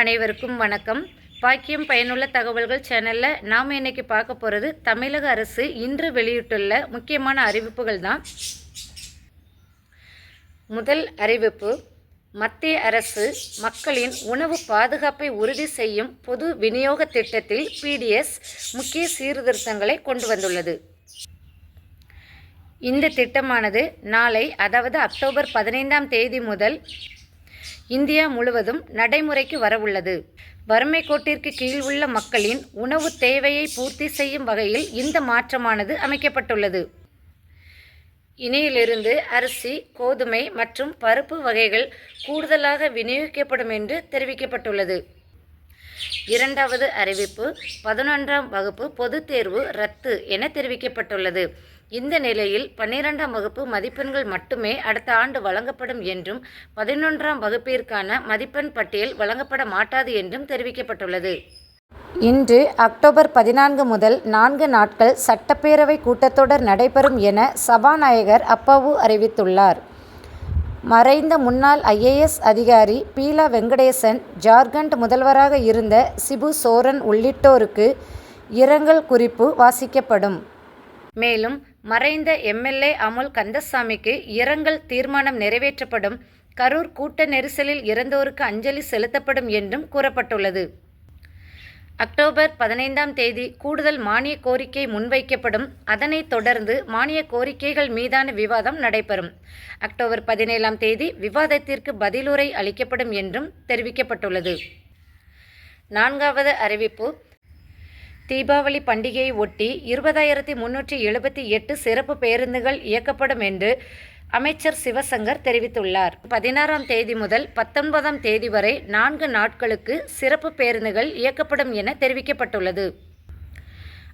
அனைவருக்கும் வணக்கம். பாக்கியம் பயனுள்ள தகவல்கள் சேனலில் நாம் இன்னைக்கு பார்க்க போகிறது தமிழக அரசு இன்று வெளியிட்டுள்ள முக்கியமான அறிவிப்புகள் தான். முதல் அறிவிப்பு மத்திய அரசு மக்களின் உணவு பாதுகாப்பை உறுதி செய்யும் பொது விநியோக திட்டத்தில் பிடிஎஸ் முக்கிய சீர்திருத்தங்களை கொண்டு வந்துள்ளது. இந்த திட்டமானது நாளை அதாவது அக்டோபர் பதினைந்தாம் தேதி முதல் இந்தியா முழுவதும் நடைமுறைக்கு வரவுள்ளது. வறுமை கோட்டிற்கு கீழ் உள்ள மக்களின் உணவு தேவையை பூர்த்தி செய்யும் வகையில் இந்த மாற்றமானது அமைக்கப்பட்டுள்ளது. இனியிலிருந்து அரிசி கோதுமை மற்றும் பருப்பு வகைகள் கூடுதலாக விநியோகிக்கப்படும் என்று தெரிவிக்கப்பட்டுள்ளது. இரண்டாவது அறிவிப்பு பதினொன்றாம் வகுப்பு பொதுத் தேர்வு ரத்து என தெரிவிக்கப்பட்டுள்ளது. இந்த நிலையில் பன்னிரெண்டாம் வகுப்பு மதிப்பெண்கள் மட்டுமே அடுத்த ஆண்டு வழங்கப்படும் என்றும் பதினொன்றாம் வகுப்பிற்கான மதிப்பெண் பட்டியல் வழங்கப்பட மாட்டாது என்றும் தெரிவிக்கப்பட்டுள்ளது. இன்று அக்டோபர் பதினான்கு முதல் நான்கு நாட்கள் சட்டப்பேரவை கூட்டத்தொடர் நடைபெறும் என சபாநாயகர் அப்பாவு அறிவித்துள்ளார். மறைந்த முன்னாள் ஐஏஎஸ் அதிகாரி பீலா வெங்கடேசன் ஜார்க்கண்ட் முதல்வராக இருந்த சிபு சோரன் உள்ளிட்டோருக்கு இரங்கல் குறிப்பு வாசிக்கப்படும். மேலும் மறைந்த எம்எல்ஏ அமுல் கந்தசாமிக்கு இரங்கல் தீர்மானம் நிறைவேற்றப்படும். கரூர் கூட்ட நெரிசலில் இறந்தோருக்கு அஞ்சலி செலுத்தப்படும் என்றும் கூறப்பட்டுள்ளது. அக்டோபர் பதினைந்தாம் தேதி கூடுதல் மானிய கோரிக்கை முன்வைக்கப்படும். அதனைத் தொடர்ந்து மானிய கோரிக்கைகள் மீதான விவாதம் நடைபெறும். அக்டோபர் பதினேழாம் தேதி விவாதத்திற்கு பதிலுரை அளிக்கப்படும் என்றும் தெரிவிக்கப்பட்டுள்ளது. நான்காவது அறிவிப்பு தீபாவளி பண்டிகையை ஒட்டி இருபதாயிரத்தி முன்னூற்றி எழுபத்தி எட்டு சிறப்பு பேருந்துகள் இயக்கப்படும் என்று அமைச்சர் சிவசங்கர் தெரிவித்துள்ளார். பதினாறாம் தேதி முதல் பத்தொன்பதாம் தேதி வரை நான்கு நாட்களுக்கு சிறப்பு பேருந்துகள் இயக்கப்படும் என தெரிவிக்கப்பட்டுள்ளது.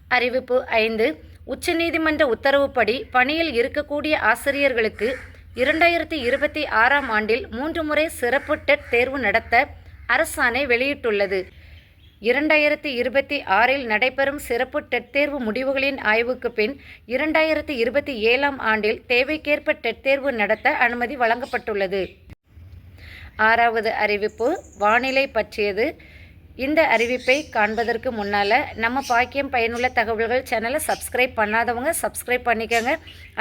அறிவிப்பு ஐந்து. உச்சநீதிமன்ற உத்தரவுப்படி பணியில் இருக்கக்கூடிய ஆசிரியர்களுக்கு இரண்டாயிரத்தி இருபத்தி ஆறாம் ஆண்டில் மூன்று முறை சிறப்பு டெட் தேர்வு நடத்த அரசாணை வெளியிட்டுள்ளது. இரண்டாயிரத்தி இருபத்தி ஆறில் நடைபெறும் சிறப்பு டெட் தேர்வு முடிவுகளின் ஆய்வுக்கு பின் இரண்டாயிரத்தி இருபத்தி ஏழாம் ஆண்டில் தேவைக்கேற்ப டெட் தேர்வு நடத்த அனுமதி வழங்கப்பட்டுள்ளது. ஆறாவது அறிவிப்பு வானிலை பற்றியது. இந்த அறிவிப்பை காண்பதற்கு முன்னால் நம்ம பாக்கியம் பயனுள்ள தகவல்கள் சேனலை சப்ஸ்கிரைப் பண்ணாதவங்க சப்ஸ்கிரைப் பண்ணிக்கோங்க.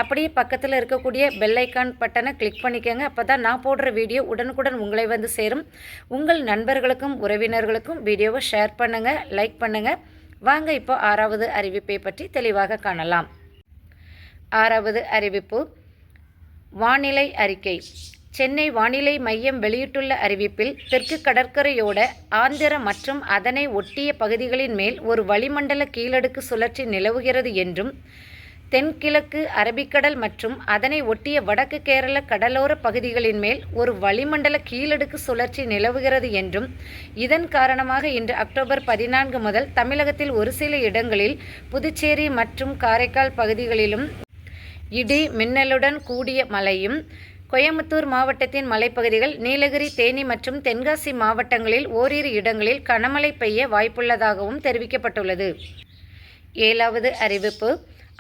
அப்படியே பக்கத்தில் இருக்கக்கூடிய பெல் ஐக்கான் பட்டனை கிளிக் பண்ணிக்கோங்க. அப்போ தான் நான் போடுற வீடியோ உடனுக்குடன் உங்களை வந்து சேரும். உங்கள் நண்பர்களுக்கும் உறவினர்களுக்கும் வீடியோவை ஷேர் பண்ணுங்கள் லைக் பண்ணுங்கள் வாங்க இப்போ ஆறாவது அறிவிப்பை பற்றி தெளிவாக காணலாம். ஆறாவது அறிவிப்பு. வானிலை அறிக்கை. சென்னை வானிலை மையம் வெளியிட்டுள்ள அறிவிப்பில் தெற்கு கடற்கரையோட ஆந்திர மற்றும் அதனை ஒட்டிய பகுதிகளின் மேல் ஒரு வளிமண்டல கீழடுக்கு சுழற்சி நிலவுகிறது என்றும் தென்கிழக்கு அரபிக்கடல் மற்றும் அதனை ஒட்டிய வடக்கு கேரள கடலோர பகுதிகளின் மேல் ஒரு வளிமண்டல கீழடுக்கு சுழற்சி நிலவுகிறது என்றும் இதன் காரணமாக இன்று அக்டோபர் பதினான்கு முதல் தமிழகத்தில் ஒரு சில இடங்களில் புதுச்சேரி மற்றும் காரைக்கால் பகுதிகளிலும் இடி மின்னலுடன் கூடிய மழையும் கோயம்புத்தூர் மாவட்டத்தின் மலைப்பகுதிகள் நீலகிரி தேனி மற்றும் தென்காசி மாவட்டங்களில் ஓரிரு இடங்களில் கனமழை பெய்ய வாய்ப்புள்ளதாகவும் தெரிவிக்கப்பட்டுள்ளது. ஏழாவது அறிவிப்பு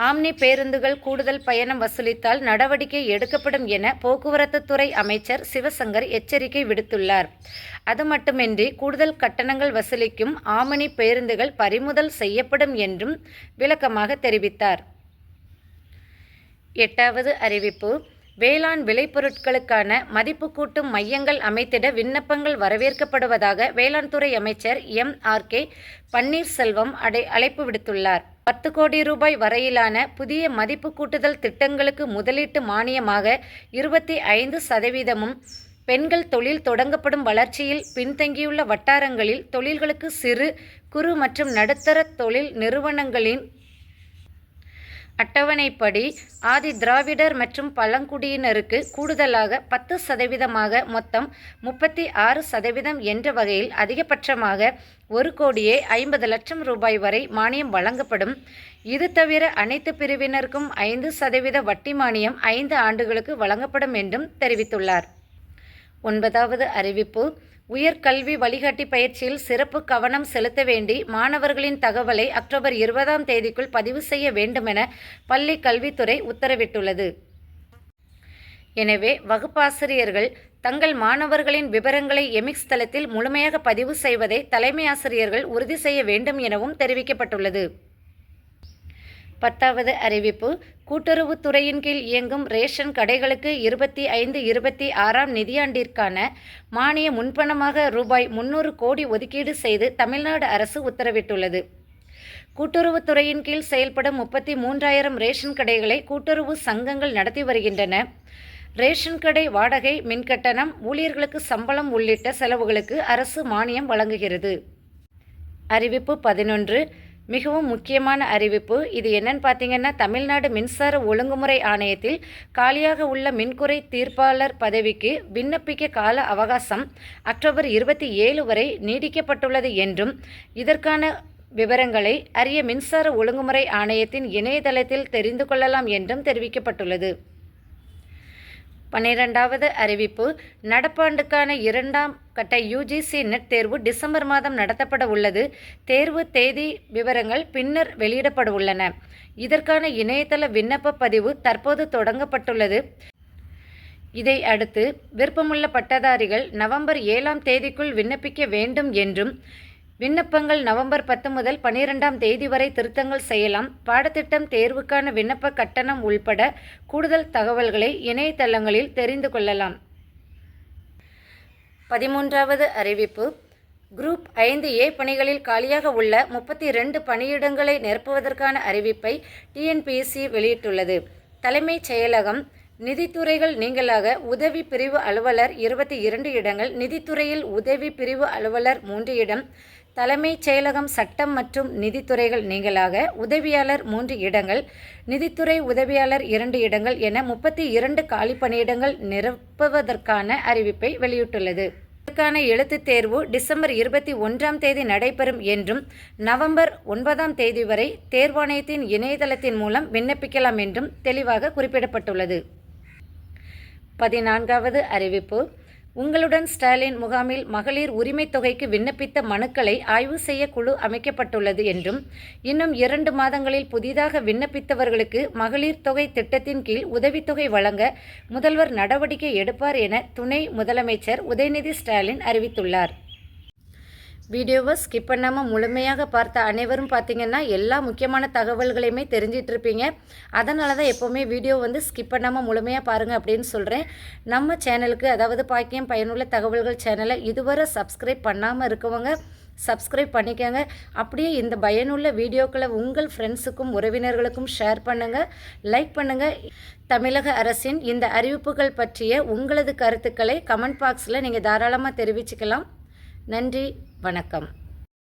ஆம்னி பேருந்துகள் கூடுதல் பயணம் வசூலித்தால் நடவடிக்கை எடுக்கப்படும் என போக்குவரத்துத்துறை அமைச்சர் சிவசங்கர் எச்சரிக்கை விடுத்துள்ளார். அது மட்டுமின்றி கூடுதல் கட்டணங்கள் வசூலிக்கும் ஆமணி பேருந்துகள் பறிமுதல் செய்யப்படும் என்றும் விளக்கமாக தெரிவித்தார். எட்டாவது அறிவிப்பு வேளாண் விளைபொருட்களுக்கான மதிப்பு கூட்டும் மையங்கள் அமைத்திட விண்ணப்பங்கள் வரவேற்கப்படுவதாக வேளாண் துறை அமைச்சர் எம் ஆர் கே பன்னீர்செல்வம் அடை அழைப்பு விடுத்துள்ளார். பத்து கோடி ரூபாய் வரையிலான புதிய மதிப்பு கூட்டுதல் திட்டங்களுக்கு முதலீட்டு மானியமாக இருபத்தி ஐந்து சதவீதமும் பெண்கள் தொழில் தொடங்கப்படும் வளர்ச்சியில் பின்தங்கியுள்ள வட்டாரங்களில் தொழில்களுக்கு சிறு குறு மற்றும் நடுத்தர தொழில் நிறுவனங்களின் அட்டவணைப்படி ஆதி திராவிடர் மற்றும் பழங்குடியினருக்கு கூடுதலாக பத்து சதவீதமாக மொத்தம் முப்பத்தி ஆறு சதவீதம் என்ற வகையில் அதிகபட்சமாக ஒரு கோடியே ஐம்பது லட்சம் ரூபாய் வரை மானியம் வழங்கப்படும். இது தவிர அனைத்து பிரிவினருக்கும் ஐந்து சதவீத வட்டி மானியம் ஐந்து ஆண்டுகளுக்கு வழங்கப்படும் என்றும் தெரிவித்துள்ளார். ஒன்பதாவது அறிவிப்பு உயர்கல்வி வழிகாட்டி பயிற்சியில் சிறப்பு கவனம் செலுத்த வேண்டி மாணவர்களின் தகவலை அக்டோபர் இருபதாம் தேதிக்குள் பதிவு செய்ய வேண்டுமென பள்ளி கல்வித்துறை உத்தரவிட்டுள்ளது. எனவே வகுப்பாசிரியர்கள் தங்கள் மாணவர்களின் விவரங்களை எமிக்ஸ் தளத்தில் முழுமையாக பதிவு செய்வதை தலைமை ஆசிரியர்கள் உறுதி செய்ய வேண்டும் எனவும் தெரிவிக்கப்பட்டுள்ளது. பத்தாவது அறிவிப்பு. கூட்டுறவுத்துறையின் கீழ் இயங்கும் ரேஷன் கடைகளுக்கு இருபத்தி ஐந்து இருபத்தி ஆறாம் நிதியாண்டிற்கான மானிய முன்பணமாக ரூபாய் முன்னூறு கோடி ஒதுக்கீடு செய்து தமிழ்நாடு அரசு உத்தரவிட்டுள்ளது. கூட்டுறவுத்துறையின் கீழ் செயல்படும் முப்பத்தி மூன்றாயிரம் ரேஷன் கடைகளை கூட்டுறவு சங்கங்கள் நடத்தி வருகின்றன. ரேஷன் கடை வாடகை மின்கட்டணம் ஊழியர்களுக்கு சம்பளம் உள்ளிட்ட செலவுகளுக்கு அரசு மானியம் வழங்குகிறது. அறிவிப்பு பதினொன்று. மிகவும் முக்கியமான அறிவிப்பு. இது என்னன்னு பார்த்தீங்கன்னா தமிழ்நாடு மின்சார ஒழுங்குமுறை ஆணையத்தில் காலியாக உள்ள மின்குறை தீர்ப்பாளர் பதவிக்கு விண்ணப்பிக்க கால அவகாசம் அக்டோபர் இருபத்தி ஏழு வரை நீடிக்கப்பட்டுள்ளது என்றும் இதற்கான விவரங்களை அறிய மின்சார ஒழுங்குமுறை ஆணையத்தின் இணையதளத்தில் தெரிந்து கொள்ளலாம் என்றும் தெரிவிக்கப்பட்டுள்ளது. பன்னிரெண்டாவது அறிவிப்பு. நடப்பாண்டுக்கான இரண்டாம் கட்ட யுஜிசி நெட் தேர்வு டிசம்பர் மாதம் நடத்தப்பட உள்ளது. தேர்வு தேதி விவரங்கள் பின்னர் வெளியிடப்பட உள்ளன. இதற்கான இணையதள விண்ணப்ப பதிவு தற்போது தொடங்கப்பட்டுள்ளது. இதை அடுத்து விருப்பமுள்ள பட்டதாரிகள் நவம்பர் ஏழாம் தேதிக்குள் விண்ணப்பிக்க வேண்டும் என்றும் விண்ணப்பங்கள் நவம்பர் பத்து முதல் பனிரெண்டாம் தேதி வரை திருத்தங்கள் செய்யலாம். பாடத்திட்டம் தேர்வுக்கான விண்ணப்ப கட்டணம் உள்பட கூடுதல் தகவல்களை இணையதளங்களில் தெரிந்து கொள்ளலாம். பதிமூன்றாவது அறிவிப்பு. குரூப் ஐந்து ஏ பணிகளில் காலியாக உள்ள முப்பத்தி ரெண்டு பணியிடங்களை நிரப்புவதற்கான அறிவிப்பை டிஎன்பிஎஸ்சி வெளியிட்டுள்ளது. தலைமைச் செயலகம் நிதித்துறைகள் நீங்களாக உதவி பிரிவு அலுவலர் இருபத்தி இரண்டு இடங்கள் நிதித்துறையில் உதவி பிரிவு அலுவலர் மூன்று இடம் தலைமைச் செயலகம் சட்டம் மற்றும் நிதித்துறைகள் நீங்களாக உதவியாளர் மூன்று இடங்கள் நிதித்துறை உதவியாளர் இரண்டு இடங்கள் என முப்பத்தி இரண்டு காலி பணியிடங்கள் நிரப்புவதற்கான அறிவிப்பை வெளியிட்டுள்ளது. இதற்கான எழுத்துத் தேர்வு டிசம்பர் இருபத்தி ஒன்றாம் தேதி நடைபெறும் என்றும் நவம்பர் ஒன்பதாம் தேதி வரை தேர்வாணையத்தின் இணையதளத்தின் மூலம் விண்ணப்பிக்கலாம் என்றும் தெளிவாக குறிப்பிடப்பட்டுள்ளது. பதினான்காவது அறிவிப்பு உங்களுடன் ஸ்டாலின் முகாமில் மகளிர் உரிமைத் தொகைக்கு விண்ணப்பித்த மனுக்களை ஆய்வு செய்ய குழு அமைக்கப்பட்டுள்ளது என்றும் இன்னும் இரண்டு மாதங்களில் புதிதாக விண்ணப்பித்தவர்களுக்கு மகளிர் தொகை திட்டத்தின் கீழ் உதவித்தொகை வழங்க முதல்வர் நடவடிக்கை எடுப்பார் என துணை முதலமைச்சர் உதயநிதி ஸ்டாலின் அறிவித்துள்ளார். வீடியோவை ஸ்கிப் பண்ணாமல் முழுமையாக பார்த்த அனைவரும் பார்த்தீங்கன்னா எல்லா முக்கியமான தகவல்களையுமே தெரிஞ்சிட்டு இருப்பீங்க அதனால தான் எப்போவுமே வீடியோ வந்து ஸ்கிப் பண்ணாமல் முழுமையாக பாருங்கள் அப்படின்னு சொல்கிறேன் நம்ம சேனலுக்கு அதாவது பாக்கியம் பயனுள்ள தகவல்கள் சேனலை இதுவரை சப்ஸ்கிரைப் பண்ணாமல் இருக்கவங்க சப்ஸ்கிரைப் பண்ணிக்கோங்க. அப்படியே இந்த பயனுள்ள வீடியோக்களை உங்கள் ஃப்ரெண்ட்ஸுக்கும் உறவினர்களுக்கும் ஷேர் பண்ணுங்கள் லைக் பண்ணுங்கள் தமிழக அரசின் இந்த அறிவிப்புகள் பற்றிய உங்களது கருத்துக்களை கமெண்ட் பாக்ஸில் நீங்கள் தாராளமாக தெரிவிச்சுக்கலாம். நன்றி வணக்கம்.